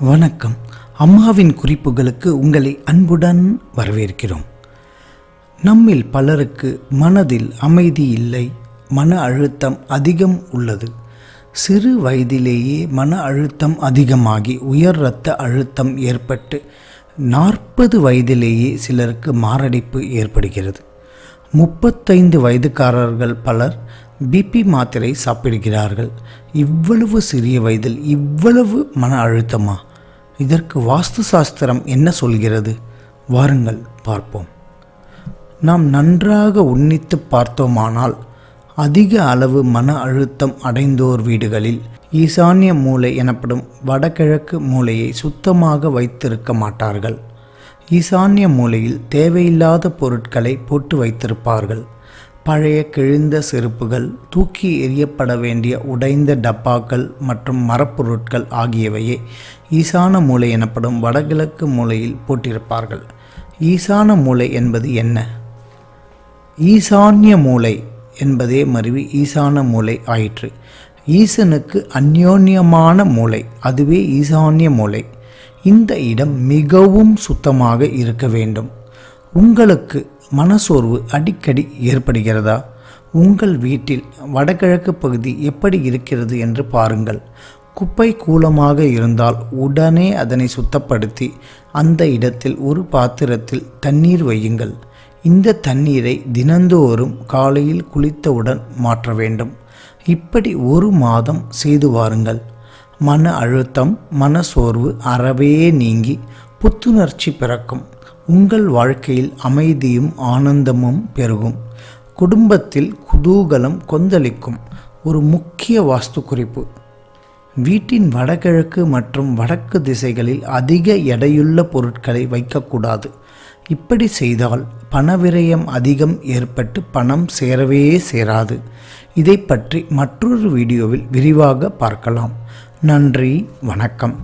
வணக்கம். அம்மாவின் குறிப்புகளுக்கு உங்களை அன்புடன் வரவேற்கிறோம். நம்மில் பலருக்கு மனதில் அமைதி இல்லை மன அழுத்தம் அதிகம் உள்ளது. சிறு வயதிலேயே மன அழுத்தம் அதிகமாகி உயர் இரத்த அழுத்தம் ஏற்பட்டு நாற்பது வயதிலேயே சிலருக்கு மாரடைப்பு ஏற்படுகிறது. முப்பத்தைந்து வயதுக்காரர்கள் பலர் பிபி மாத்திரை சாப்பிடுகிறார்கள். இவ்வளவு சிறிய வயதில் இவ்வளவு மன அழுத்தமா? இதற்கு வாஸ்து சாஸ்திரம் என்ன சொல்கிறது? வாருங்கள் பார்ப்போம். நாம் நன்றாக உன்னித்து பார்த்தோமானால் அதிக அளவு மன அழுத்தம் அடைந்தோர் வீடுகளில் ஈசான்ய மூலை எனப்படும் வடகிழக்கு மூலையை சுத்தமாக வைத்திருக்க மாட்டார்கள். ஈசான்ய மூலையில் தேவையில்லாத பொருட்களை போட்டு வைத்திருப்பார்கள். பழைய கிழிந்த செருப்புகள் தூக்கி எறியப்பட வேண்டிய உடைந்த டப்பாக்கள் மற்றும் மரப்பொருட்கள் ஆகியவையே ஈசான மூலை எனப்படும் வடகிழக்கு மூலையில் போட்டிருப்பார்கள். ஈசான மூலை என்பது என்ன? ஈசான்ய மூலை என்பதே மருவி ஈசான மூலை ஆயிற்று. ஈசனுக்கு அந்யோன்யமான மூலை அதுவே ஈசான்ய மூலை. இந்த இடம் மிகவும் சுத்தமாக இருக்க வேண்டும். உங்களுக்கு மனசோர்வு அடிக்கடி ஏற்படுகிறதா? உங்கள் வீட்டில் வடகிழக்கு பகுதி எப்படி இருக்கிறது என்று பாருங்கள். குப்பை கூலமாக இருந்தால் உடனே அதனை சுத்தப்படுத்தி அந்த இடத்தில் ஒரு பாத்திரத்தில் தண்ணீர் வையுங்கள். இந்த தண்ணீரை தினந்தோறும் காலையில் குளித்தவுடன் மாற்ற வேண்டும். இப்படி ஒரு மாதம் செய்து வாருங்கள். மன அழுத்தம் மனசோர்வு அறவே நீங்கி புத்துணர்ச்சி பிறக்கும். உங்கள் வாழ்க்கையில் அமைதியும் ஆனந்தமும் பெருகும். குடும்பத்தில் குதூகலம் கொந்தளிக்கும் ஒரு முக்கிய வாஸ்து குறிப்பு வீட்டின் வடகிழக்கு மற்றும் வடக்கு திசைகளில் அதிக எடையுள்ள பொருட்களை வைக்கக்கூடாது. இப்படி செய்தால் பணவிரயம் அதிகம் ஏற்பட்டு பணம் சேரவே சேராது. இதை பற்றி மற்றொரு வீடியோவில் விரிவாக பார்க்கலாம். நன்றி வணக்கம்.